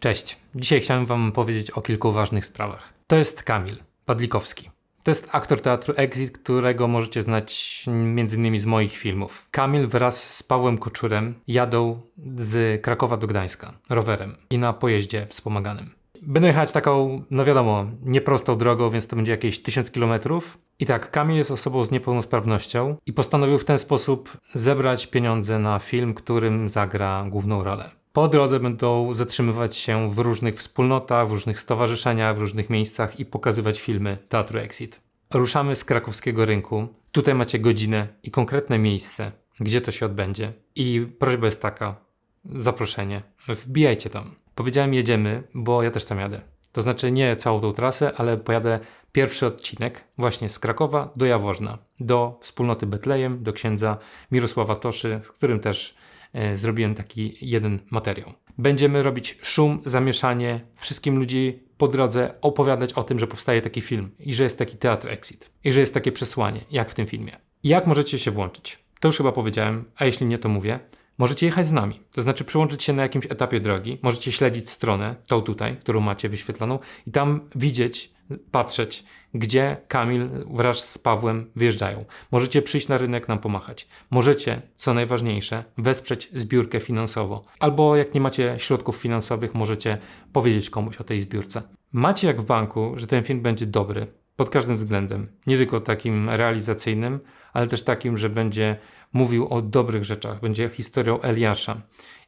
Cześć. Dzisiaj chciałem Wam powiedzieć o kilku ważnych sprawach. To jest Kamil Padlikowski. To jest aktor teatru Exit, którego możecie znać m.in. z moich filmów. Kamil wraz z Pawłem Koczurem jadą z Krakowa do Gdańska rowerem i na pojeździe wspomaganym. Będę jechać taką, no wiadomo, nieprostą drogą, więc to będzie jakieś 1000 kilometrów. I tak, Kamil jest osobą z niepełnosprawnością i postanowił w ten sposób zebrać pieniądze na film, którym zagra główną rolę. Po drodze będą zatrzymywać się w różnych wspólnotach, w różnych stowarzyszeniach, w różnych miejscach i pokazywać filmy Teatru Exit. Ruszamy z krakowskiego rynku. Tutaj macie godzinę i konkretne miejsce, gdzie to się odbędzie. I prośba jest taka: zaproszenie. Wbijajcie tam. Powiedziałem jedziemy, bo ja też tam jadę. To znaczy nie całą tą trasę, ale pojadę pierwszy odcinek właśnie z Krakowa do Jaworzna, do wspólnoty Betlejem, do księdza Mirosława Toszy, z którym też zrobiłem taki jeden materiał. Będziemy robić szum, zamieszanie, wszystkim ludzi po drodze opowiadać o tym, że powstaje taki film i że jest taki teatr Exit i że jest takie przesłanie, jak w tym filmie. Jak możecie się włączyć? To już chyba powiedziałem, a jeśli nie, to mówię. Możecie jechać z nami, to znaczy przyłączyć się na jakimś etapie drogi, możecie śledzić stronę, tą tutaj, którą macie wyświetloną i tam widzieć, patrzeć, gdzie Kamil wraz z Pawłem wyjeżdżają. Możecie przyjść na rynek nam pomachać. Możecie, co najważniejsze, wesprzeć zbiórkę finansową. Albo jak nie macie środków finansowych, możecie powiedzieć komuś o tej zbiórce. Macie jak w banku, że ten film będzie dobry, pod każdym względem. Nie tylko takim realizacyjnym, ale też takim, że będzie mówił o dobrych rzeczach, będzie historią Eliasza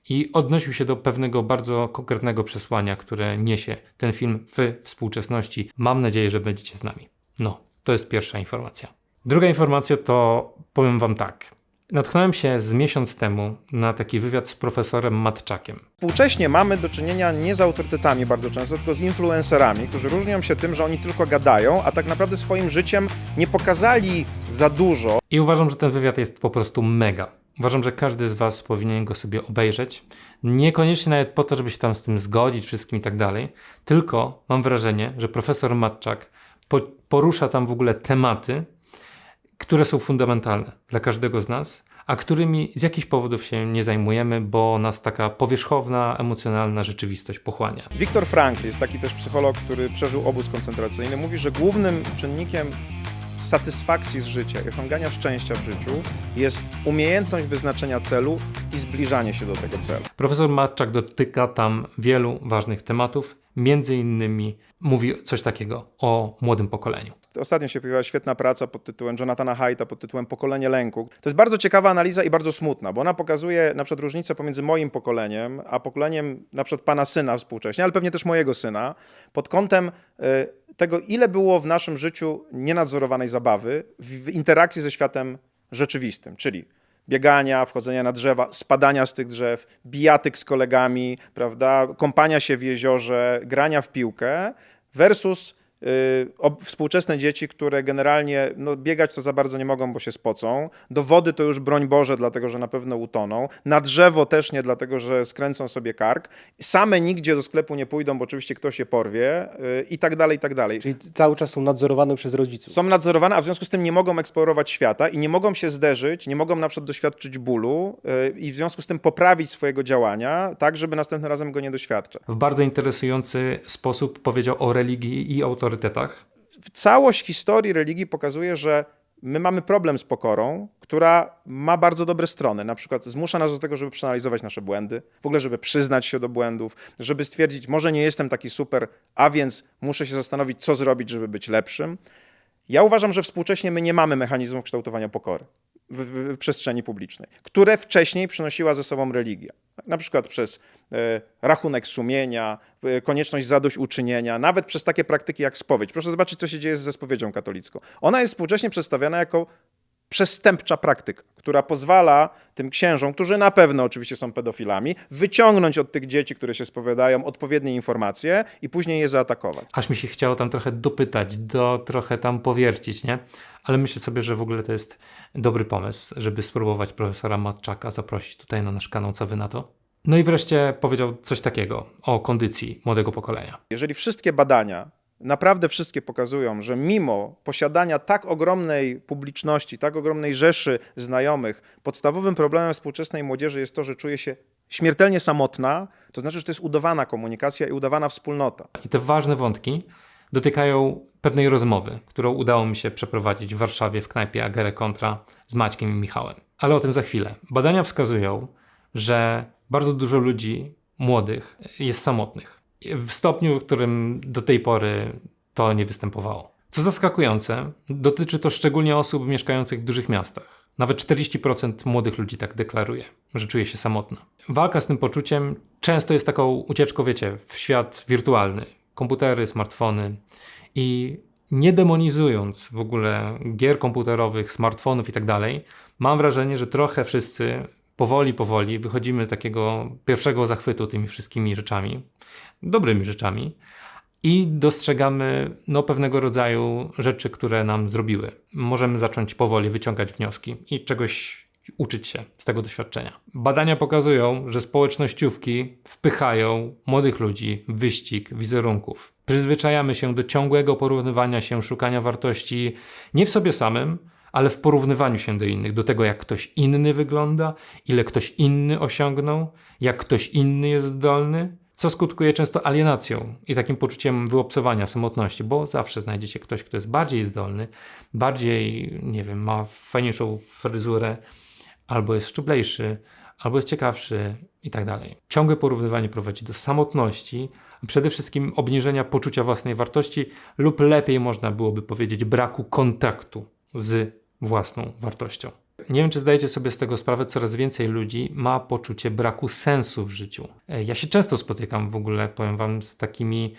i odnosił się do pewnego bardzo konkretnego przesłania, które niesie ten film w współczesności. Mam nadzieję, że będziecie z nami. No, to jest pierwsza informacja. Druga informacja to powiem Wam tak. Natknąłem się z miesiąc temu na taki wywiad z profesorem Matczakiem. Współcześnie mamy do czynienia nie z autorytetami bardzo często, tylko z influencerami, którzy różnią się tym, że oni tylko gadają, a tak naprawdę swoim życiem nie pokazali za dużo. I uważam, że ten wywiad jest po prostu mega. Uważam, że każdy z Was powinien go sobie obejrzeć. Niekoniecznie nawet po to, żeby się tam z tym zgodzić, wszystkim i tak dalej, tylko mam wrażenie, że profesor Matczak po, porusza tam w ogóle tematy, które są fundamentalne dla każdego z nas, a którymi z jakichś powodów się nie zajmujemy, bo nas taka powierzchowna, emocjonalna rzeczywistość pochłania. Viktor Frankl jest taki też psycholog, który przeżył obóz koncentracyjny. Mówi, że głównym czynnikiem satysfakcji z życia i osiągania szczęścia w życiu jest umiejętność wyznaczenia celu i zbliżanie się do tego celu. Profesor Matczak dotyka tam wielu ważnych tematów, między innymi mówi coś takiego o młodym pokoleniu. Ostatnio się pojawiła świetna praca pod tytułem Jonathana Haidta pod tytułem Pokolenie lęku. To jest bardzo ciekawa analiza i bardzo smutna, bo ona pokazuje na przykład różnicę pomiędzy moim pokoleniem, a pokoleniem na przykład pana syna współcześnie, ale pewnie też mojego syna, pod kątem y, tego, ile było w naszym życiu nienadzorowanej zabawy w interakcji ze światem rzeczywistym, czyli biegania, wchodzenia na drzewa, spadania z tych drzew, bijatyk z kolegami, prawda, kąpania się w jeziorze, grania w piłkę versus współczesne dzieci, które generalnie no, biegać to za bardzo nie mogą, bo się spocą. Do wody to już broń Boże, dlatego że na pewno utoną. Na drzewo też nie, dlatego że skręcą sobie kark. Same nigdzie do sklepu nie pójdą, bo oczywiście ktoś je porwie y, i tak dalej, i tak dalej. Czyli cały czas są nadzorowane przez rodziców. Są nadzorowane, a w związku z tym nie mogą eksplorować świata i nie mogą się zderzyć, nie mogą na przykład doświadczyć bólu y, i w związku z tym poprawić swojego działania, tak żeby następnym razem go nie doświadczać. W bardzo interesujący sposób powiedział o religii i Całość historii religii pokazuje, że my mamy problem z pokorą, która ma bardzo dobre strony. Na przykład zmusza nas do tego, żeby przeanalizować nasze błędy, w ogóle, żeby przyznać się do błędów, żeby stwierdzić, może nie jestem taki super, a więc muszę się zastanowić, co zrobić, żeby być lepszym. Ja uważam, że współcześnie my nie mamy mechanizmów kształtowania pokory w, w, w przestrzeni publicznej, które wcześniej przynosiła ze sobą religia. Na przykład przez e, rachunek sumienia, e, konieczność zadośćuczynienia, nawet przez takie praktyki jak spowiedź. Proszę zobaczyć, co się dzieje ze spowiedzią katolicką. Ona jest współcześnie przedstawiana jako przestępcza praktyka, która pozwala tym księżom, którzy na pewno oczywiście są pedofilami, wyciągnąć od tych dzieci, które się spowiadają, odpowiednie informacje i później je zaatakować. Aż mi się chciało tam trochę dopytać, do trochę tam powiercić, nie? Ale myślę sobie, że w ogóle to jest dobry pomysł, żeby spróbować profesora Matczaka zaprosić tutaj na nasz kanał. Co wy na to? No i wreszcie powiedział coś takiego o kondycji młodego pokolenia. Jeżeli wszystkie badania naprawdę wszystkie pokazują, że mimo posiadania tak ogromnej publiczności, tak ogromnej rzeszy znajomych, podstawowym problemem współczesnej młodzieży jest to, że czuje się śmiertelnie samotna, to znaczy, że to jest udawana komunikacja i udawana wspólnota. I te ważne wątki dotykają pewnej rozmowy, którą udało mi się przeprowadzić w Warszawie w knajpie Agere Contra z Maćkiem i Michałem. Ale o tym za chwilę. Badania wskazują, że bardzo dużo ludzi młodych jest samotnych. W stopniu, w którym do tej pory to nie występowało. Co zaskakujące, dotyczy to szczególnie osób mieszkających w dużych miastach. Nawet 40% młodych ludzi tak deklaruje, że czuje się samotna. Walka z tym poczuciem często jest taką ucieczką, wiecie, w świat wirtualny. Komputery, smartfony i nie demonizując w ogóle gier komputerowych, smartfonów i tak dalej, mam wrażenie, że trochę wszyscy powoli, powoli wychodzimy takiego pierwszego zachwytu tymi wszystkimi rzeczami, dobrymi rzeczami, i dostrzegamy no, pewnego rodzaju rzeczy, które nam zrobiły. Możemy zacząć powoli wyciągać wnioski i czegoś uczyć się z tego doświadczenia. Badania pokazują, że społecznościówki wpychają młodych ludzi w wyścig wizerunków. Przyzwyczajamy się do ciągłego porównywania się, szukania wartości nie w sobie samym, ale w porównywaniu się do innych, do tego, jak ktoś inny wygląda, ile ktoś inny osiągnął, jak ktoś inny jest zdolny, co skutkuje często alienacją i takim poczuciem wyobcowania, samotności, bo zawsze znajdziecie ktoś, kto jest bardziej zdolny, bardziej, nie wiem, ma fajniejszą fryzurę, albo jest szczuplejszy, albo jest ciekawszy i tak dalej. Ciągłe porównywanie prowadzi do samotności, przede wszystkim obniżenia poczucia własnej wartości lub lepiej można byłoby powiedzieć braku kontaktu z własną wartością. Nie wiem, czy zdajecie sobie z tego sprawę, coraz więcej ludzi ma poczucie braku sensu w życiu. E, Ja się często spotykam w ogóle, powiem wam, z takimi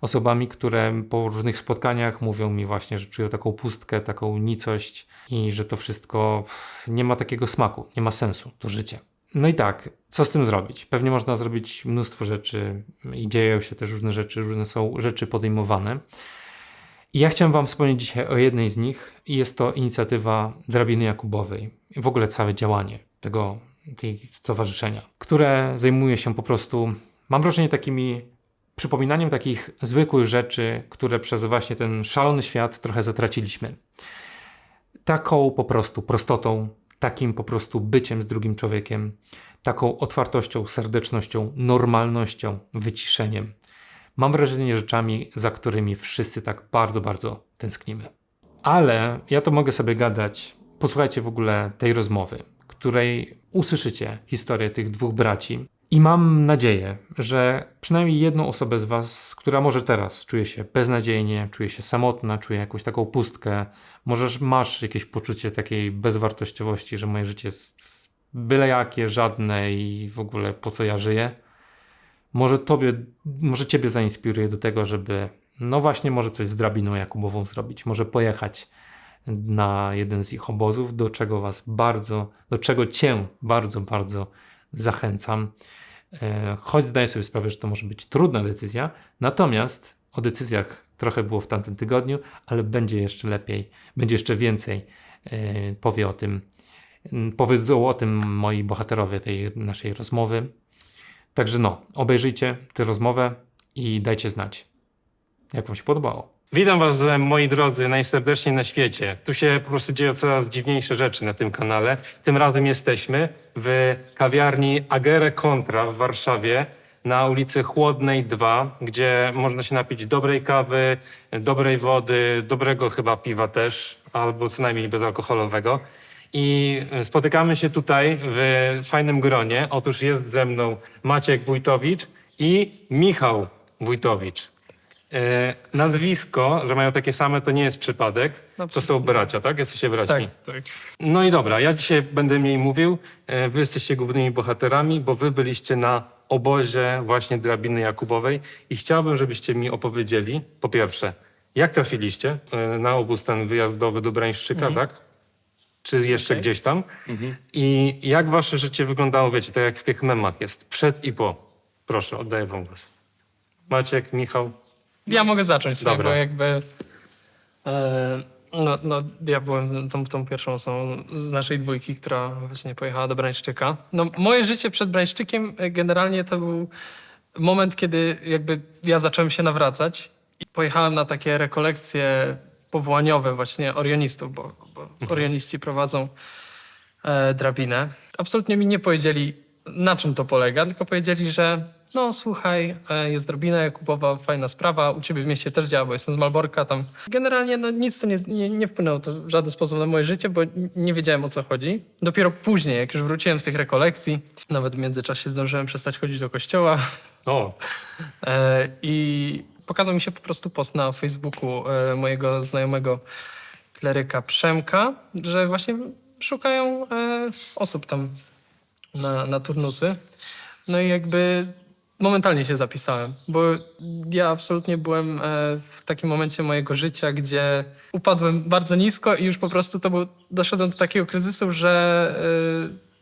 osobami, które po różnych spotkaniach mówią mi właśnie, że czują taką pustkę, taką nicość i że to wszystko nie ma takiego smaku, nie ma sensu, to życie. No i tak, co z tym zrobić? Pewnie można zrobić mnóstwo rzeczy i dzieją się też różne rzeczy, różne są rzeczy podejmowane. I ja chciałem Wam wspomnieć dzisiaj o jednej z nich i jest to inicjatywa Drabiny Jakubowej. W ogóle całe działanie tego tej stowarzyszenia, które zajmuje się po prostu, mam wrażenie, takimi przypominaniem takich zwykłych rzeczy, które przez właśnie ten szalony świat trochę zatraciliśmy. Taką po prostu prostotą, takim po prostu byciem z drugim człowiekiem, taką otwartością, serdecznością, normalnością, wyciszeniem. Mam wrażenie rzeczami, za którymi wszyscy tak bardzo, bardzo tęsknimy. Ale ja to mogę sobie gadać. Posłuchajcie w ogóle tej rozmowy, której usłyszycie historię tych dwóch braci. I mam nadzieję, że przynajmniej jedną osobę z Was, która może teraz czuje się beznadziejnie, czuje się samotna, czuje jakąś taką pustkę, możesz masz jakieś poczucie takiej bezwartościowości, że moje życie jest byle jakie, żadne i w ogóle po co ja żyję może tobie, może ciebie zainspiruje do tego, żeby no właśnie może coś z drabiną Jakubową zrobić, może pojechać na jeden z ich obozów, do czego was bardzo, do czego cię bardzo, bardzo zachęcam. E, Choć zdaję sobie sprawę, że to może być trudna decyzja, natomiast o decyzjach trochę było w tamtym tygodniu, ale będzie jeszcze lepiej, będzie jeszcze więcej. E, Powie o tym, powiedzą o tym moi bohaterowie tej naszej rozmowy. Także no, obejrzyjcie tę rozmowę i dajcie znać, jak Wam się podobało. Witam Was, moi drodzy, najserdeczniej na świecie. Tu się po prostu dzieją coraz dziwniejsze rzeczy na tym kanale. Tym razem jesteśmy w kawiarni Agere Contra w Warszawie na ulicy Chłodnej 2, gdzie można się napić dobrej kawy, dobrej wody, dobrego chyba piwa też, albo co najmniej bezalkoholowego. I e, spotykamy się tutaj w fajnym gronie. Otóż jest ze mną Maciek Wójtowicz i Michał Wójtowicz. E, nazwisko, że mają takie same, to nie jest przypadek. To są bracia, tak? Jesteście braćmi. Tak, tak. No i dobra, ja dzisiaj będę mniej mówił. E, Wy jesteście głównymi bohaterami, bo wy byliście na obozie właśnie drabiny Jakubowej i chciałbym, żebyście mi opowiedzieli, po pierwsze, jak trafiliście e, na obóz ten wyjazdowy do Brańszczyka, tak? Czy jeszcze Okej. gdzieś tam? I jak wasze życie wyglądało, wiecie, tak jak w tych memach jest, przed i po. Proszę, oddaję wam głos. Maciek, Michał. Ja mogę zacząć, Dobra. bo jakby e, no, no, ja byłem tą, tą pierwszą osobą z naszej dwójki, która właśnie pojechała do Brańszczyka. No, moje życie przed Brańszczykiem e, generalnie to był moment, kiedy jakby ja zacząłem się nawracać i pojechałem na takie rekolekcje powołaniowe właśnie orionistów, bo, bo orioniści prowadzą e, drabinę. Absolutnie mi nie powiedzieli na czym to polega, tylko powiedzieli, że no słuchaj, e, jest drobina Jakubowa, fajna sprawa, u ciebie w mieście też działa, bo jestem z Malborka, tam generalnie no, nic to nie, nie, nie wpłynęło to w żaden sposób na moje życie, bo nie wiedziałem o co chodzi. Dopiero później, jak już wróciłem z tych rekolekcji, nawet w międzyczasie zdążyłem przestać chodzić do kościoła, O, E, I pokazał mi się po prostu post na Facebooku e, mojego znajomego kleryka Przemka, że właśnie szukają e, osób tam na, na turnusy. No i jakby momentalnie się zapisałem, bo ja absolutnie byłem e, w takim momencie mojego życia, gdzie upadłem bardzo nisko i już po prostu to był, doszedłem do takiego kryzysu, że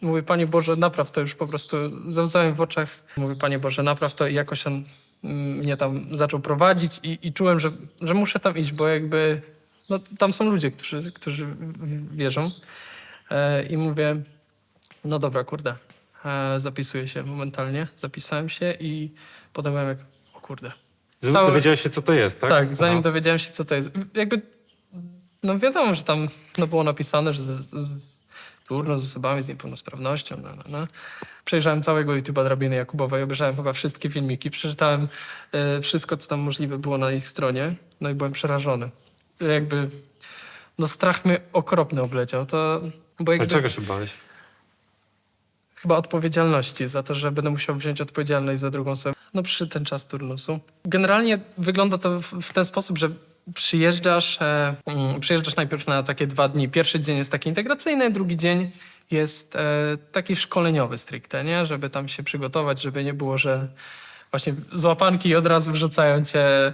mówię, Panie Boże, napraw to już po prostu ze łzami w oczach. Mówię, Panie Boże, napraw to i jakoś on mnie tam zaczął prowadzić i, i czułem, że, że muszę tam iść, bo jakby no, tam są ludzie, którzy, którzy wierzą. E, I mówię, no dobra, kurde, e, zapisuję się momentalnie, zapisałem się i potem byłem jak, o kurde. Całe- dowiedziałeś się, co to jest, tak? tak, zanim Aha. dowiedziałem się, co to jest. Jakby, no wiadomo, że tam no było napisane, że z, z, turnus z osobami z niepełnosprawnością. No, no, no. Przejrzałem całego YouTube'a Drabiny Jakubowej, obejrzałem chyba wszystkie filmiki, przeczytałem e, wszystko, co tam możliwe było na ich stronie, no i byłem przerażony. Jakby, no strach mnie okropny obleciał. To, bo A jakby, czego się bałeś? chyba odpowiedzialności za to, że będę musiał wziąć odpowiedzialność za drugą osobę. No przy ten czas turnusu. Generalnie wygląda to w, w ten sposób, że przyjeżdżasz, e, mm, przyjeżdżasz najpierw na takie dwa dni. Pierwszy dzień jest taki integracyjny, drugi dzień jest e, taki szkoleniowy stricte, nie? Żeby tam się przygotować, żeby nie było, że właśnie z łapanki i od razu wrzucają cię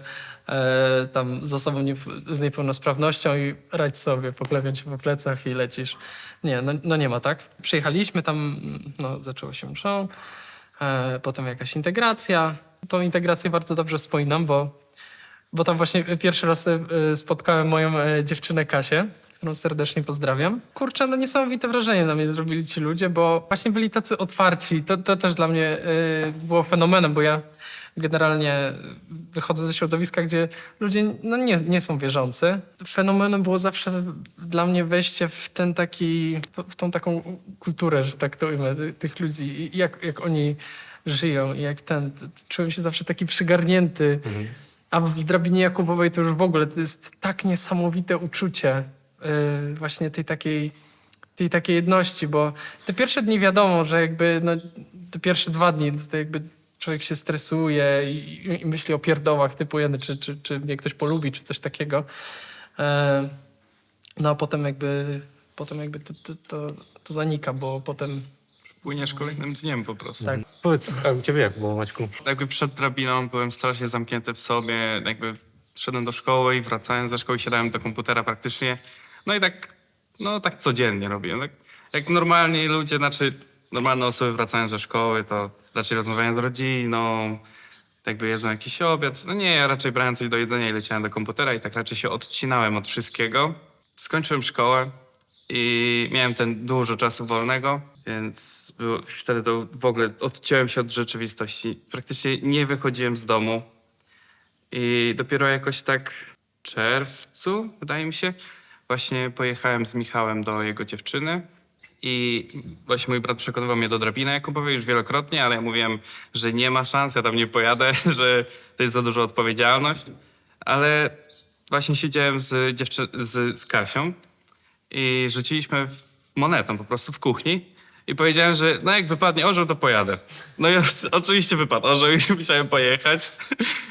e, tam z osobą nie, z niepełnosprawnością i radź sobie, poklepią cię po plecach i lecisz. Nie, no, no nie ma tak. Przyjechaliśmy tam, no zaczęło się mszą, potem jakaś integracja. Tą integrację bardzo dobrze wspominam, bo, bo tam właśnie pierwszy raz e, spotkałem moją e, dziewczynę Kasię, którą serdecznie pozdrawiam. Kurczę, no niesamowite wrażenie na mnie zrobili ci ludzie, bo właśnie byli tacy otwarci. To, to też dla mnie e, było fenomenem, bo ja generalnie wychodzę ze środowiska, gdzie ludzie no nie, nie są wierzący. Fenomenem było zawsze dla mnie wejście w ten taki, w tą taką kulturę, że tak to ujmę, ty- tych ludzi jak, jak oni żyją i jak ten, czułem się zawsze taki przygarnięty. A w drabinie Jakubowej to już w ogóle to jest tak niesamowite uczucie yy, właśnie tej takiej, tej takiej jedności, bo te pierwsze dni wiadomo, że jakby no, te pierwsze dwa dni to jakby człowiek się stresuje i, i myśli o pierdołach typu jeden, czy, czy, czy mnie ktoś polubi, czy coś takiego. E, no a potem jakby, potem jakby to, to, to, to zanika, bo potem Płyniesz kolejnym dniem po prostu. tak, Powiedz, a u ciebie jak było, Maćku? Jakby przed drabiną byłem strasznie zamknięty w sobie, jakby szedłem do szkoły i wracałem ze szkoły, siadałem do komputera praktycznie. No i tak, no tak codziennie robiłem. Tak, jak normalni ludzie, znaczy normalne osoby wracają ze szkoły, to raczej rozmawiają z rodziną, jakby jedzą jakiś obiad. No nie, ja raczej brałem coś do jedzenia i leciałem do komputera i tak raczej się odcinałem od wszystkiego. Skończyłem szkołę i miałem ten dużo czasu wolnego, więc było, wtedy to w ogóle odciąłem się od rzeczywistości. Praktycznie nie wychodziłem z domu i dopiero jakoś tak w czerwcu, wydaje mi się, właśnie pojechałem z Michałem do jego dziewczyny i właśnie mój brat przekonywał mnie do drabiny Jakubowej już wielokrotnie, ale ja mówiłem, że nie ma szans, ja tam nie pojadę, że to jest za duża odpowiedzialność. Ale właśnie siedziałem z, dziewczy- z, z Kasią i rzuciliśmy monetą po prostu w kuchni i powiedziałem, że no jak wypadnie orzeł, to pojadę. No i oczywiście wypadł orzeł i musiałem pojechać.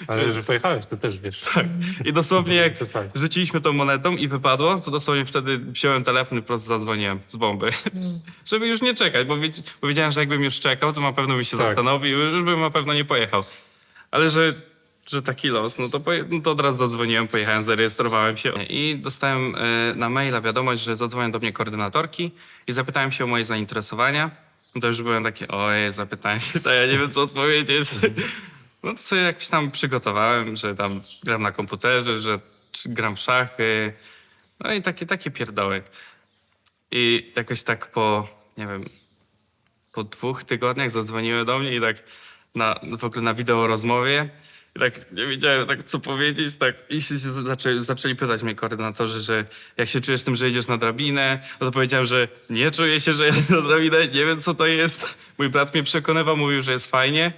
Ale że pojechałeś, to też wiesz. Tak. I dosłownie jak To tak. rzuciliśmy tą monetą i wypadło, to dosłownie wtedy wziąłem telefon i po prostu zadzwoniłem z bomby. Żeby już nie czekać, bo, wiedz- bo wiedziałem, że jakbym już czekał, to na pewno bym się Tak. zastanowił, już bym na pewno nie pojechał. Ale że, że taki los, no to, no to od razu zadzwoniłem, pojechałem, zarejestrowałem się i dostałem e, na maila wiadomość, że zadzwonią do mnie koordynatorki i zapytałem się o moje zainteresowania. No to już byłem taki, ojej, zapytałem się, to ja nie wiem, co odpowiedzieć. No to sobie jakoś tam przygotowałem, że tam gram na komputerze, że gram w szachy. No i takie, takie pierdoły. I jakoś tak po, nie wiem, po dwóch tygodniach zadzwoniły do mnie i tak na, w ogóle na wideo rozmowie I tak nie wiedziałem tak co powiedzieć, tak i się się zaczęli, zaczęli pytać mnie koordynatorzy, że jak się czujesz z tym, że jedziesz na drabinę, no to powiedziałem, że nie czuję się, że jadę na drabinę, nie wiem co to jest. Mój brat mnie przekonywał, mówił, że jest fajnie.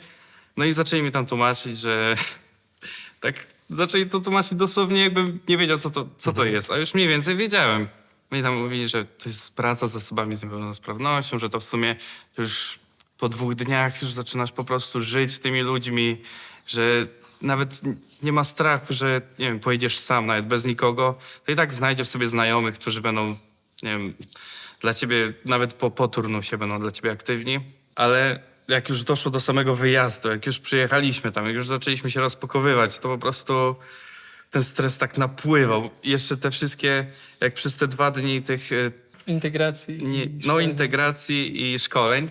No i zaczęli mi tam tłumaczyć, że tak zaczęli to tłumaczyć dosłownie, jakbym nie wiedział, co to, co to jest, a już mniej więcej wiedziałem. No i tam mówili, że to jest praca z osobami z niepełnosprawnością, że to w sumie już po dwóch dniach już zaczynasz po prostu żyć z tymi ludźmi, że nawet nie ma strachu, że nie wiem, pojedziesz sam, nawet bez nikogo, to i tak znajdziesz sobie znajomych, którzy będą, nie wiem, dla ciebie, nawet po, po turnusie będą dla ciebie aktywni, ale jak już doszło do samego wyjazdu, jak już przyjechaliśmy tam, jak już zaczęliśmy się rozpakowywać, to po prostu ten stres tak napływał. I jeszcze te wszystkie, jak przez te dwa dni tych e, Integracji. nie, i no, integracji i szkoleń,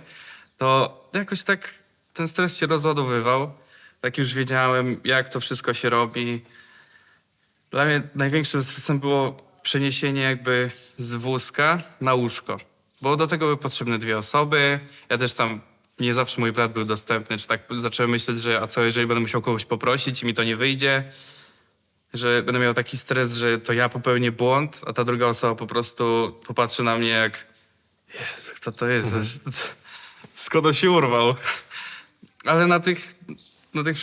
to jakoś tak ten stres się rozładowywał. Tak już wiedziałem, jak to wszystko się robi. Dla mnie największym stresem było przeniesienie jakby z wózka na łóżko. Bo do tego były potrzebne dwie osoby. Ja też tam nie zawsze mój brat był dostępny, czy tak zacząłem myśleć, że a co jeżeli będę musiał kogoś poprosić i mi to nie wyjdzie, że będę miał taki stres, że to ja popełnię błąd, a ta druga osoba po prostu popatrzy na mnie jak Jezu, kto to jest? Skąd on się urwał? Ale na tych, na tych,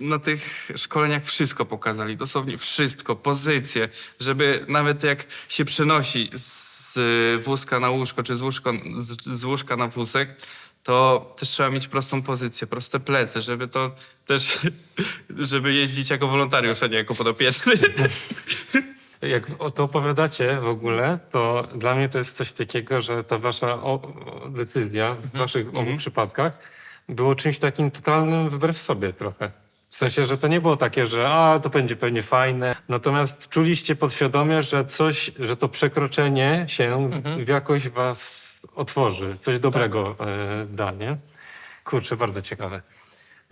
na tych szkoleniach wszystko pokazali, dosłownie wszystko, pozycje, żeby nawet jak się przenosi z wózka na łóżko, czy z, łóżko, z, z łóżka na wózek, to też trzeba mieć prostą pozycję, proste plecy, żeby to też, żeby jeździć jako wolontariusz, a nie jako podopieczny. Jak o to opowiadacie w ogóle, to dla mnie to jest coś takiego, że ta wasza o, o, decyzja w waszych obu przypadkach było czymś takim totalnym wbrew sobie trochę. W sensie, że to nie było takie, że a, to będzie pewnie fajne. Natomiast czuliście podświadomie, że coś, że to przekroczenie się w jakoś was otworzy, coś dobrego e, da, nie? Kurczę, bardzo ciekawe.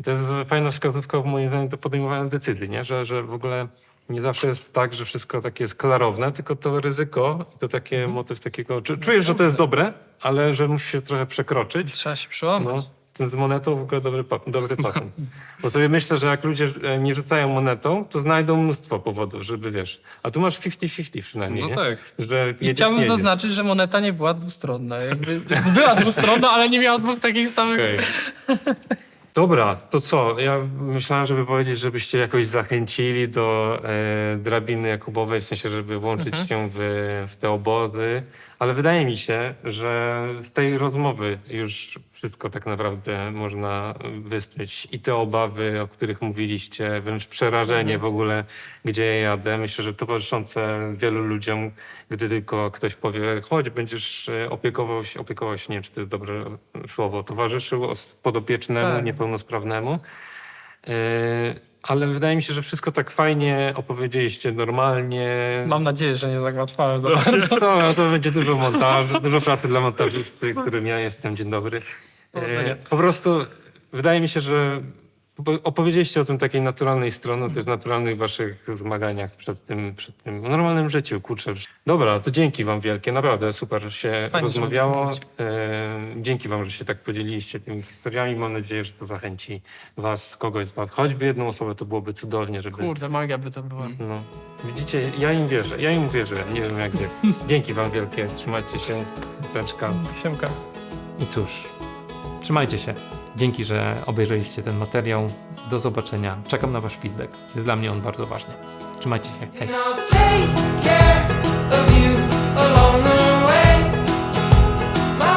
To jest fajna wskazówka moim zdaniem do podejmowania decyzji, nie? Że, że w ogóle nie zawsze jest tak, że wszystko takie jest klarowne, tylko to ryzyko, to takie motyw takiego, czujesz, że to jest dobre, ale że musi się trochę przekroczyć. Trzeba się przełamać. No, z monetą w ogóle dobry, pa- dobry patent. Bo sobie myślę, że jak ludzie e, nie rzucają monetą, to znajdą mnóstwo powodów, żeby wiesz. A tu masz 50-50 przynajmniej, No nie? tak. Że I jedziesz, chciałbym jedziesz. zaznaczyć, że moneta nie była dwustronna. Jakby była dwustronna, ale nie miała dwóch takich samych. Okej. Dobra, to co? Ja myślałem, żeby powiedzieć, żebyście jakoś zachęcili do e, drabiny Jakubowej, w sensie, żeby włączyć się w, w te obozy, ale wydaje mi się, że z tej rozmowy już wszystko tak naprawdę można wystryć. I te obawy, o których mówiliście, wręcz przerażenie w ogóle, gdzie ja jadę. Myślę, że towarzyszące wielu ludziom, gdy tylko ktoś powie, chodź, będziesz opiekował się, opiekował się, nie wiem, czy to jest dobre słowo, towarzyszył podopiecznemu, Tak. niepełnosprawnemu. E, Ale wydaje mi się, że wszystko tak fajnie opowiedzieliście, normalnie. Mam nadzieję, że nie zagmatwałem za bardzo. To, to będzie dużo montażu, dużo pracy dla montażysty, którym ja jestem. Dzień dobry. E, po prostu wydaje mi się, że opowiedzieliście o tym takiej naturalnej stronie, o tych naturalnych waszych zmaganiach przed tym, przed tym normalnym życiu, kurczę. Dobra, to dzięki wam wielkie, naprawdę super się Fajnie, rozmawiało. E, dzięki wam, że się tak podzieliliście tymi historiami. Mam nadzieję, że to zachęci was, kogoś z was, choćby jedną osobę, to byłoby cudownie, żeby... Kurde, magia by to była. No, widzicie, ja im wierzę, ja im wierzę, nie wiem jak wy. Dzięki wam wielkie, trzymajcie się, teczka. Siemka. I cóż, trzymajcie się. Dzięki, że obejrzeliście ten materiał. Do zobaczenia. Czekam na wasz feedback. Jest dla mnie on bardzo ważny. Trzymajcie się. Hej.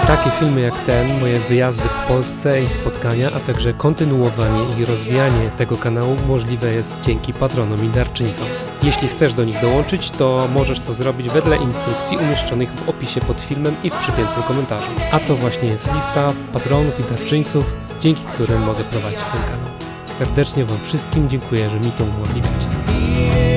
Takie filmy jak ten, moje wyjazdy w Polsce i spotkania, a także kontynuowanie i rozwijanie tego kanału możliwe jest dzięki patronom i darczyńcom. Jeśli chcesz do nich dołączyć, to możesz to zrobić wedle instrukcji umieszczonych w opisie pod filmem i w przypiętym komentarzu. A to właśnie jest lista patronów i darczyńców, dzięki którym mogę prowadzić ten kanał. Serdecznie Wam wszystkim dziękuję, że mi to umożliwiacie.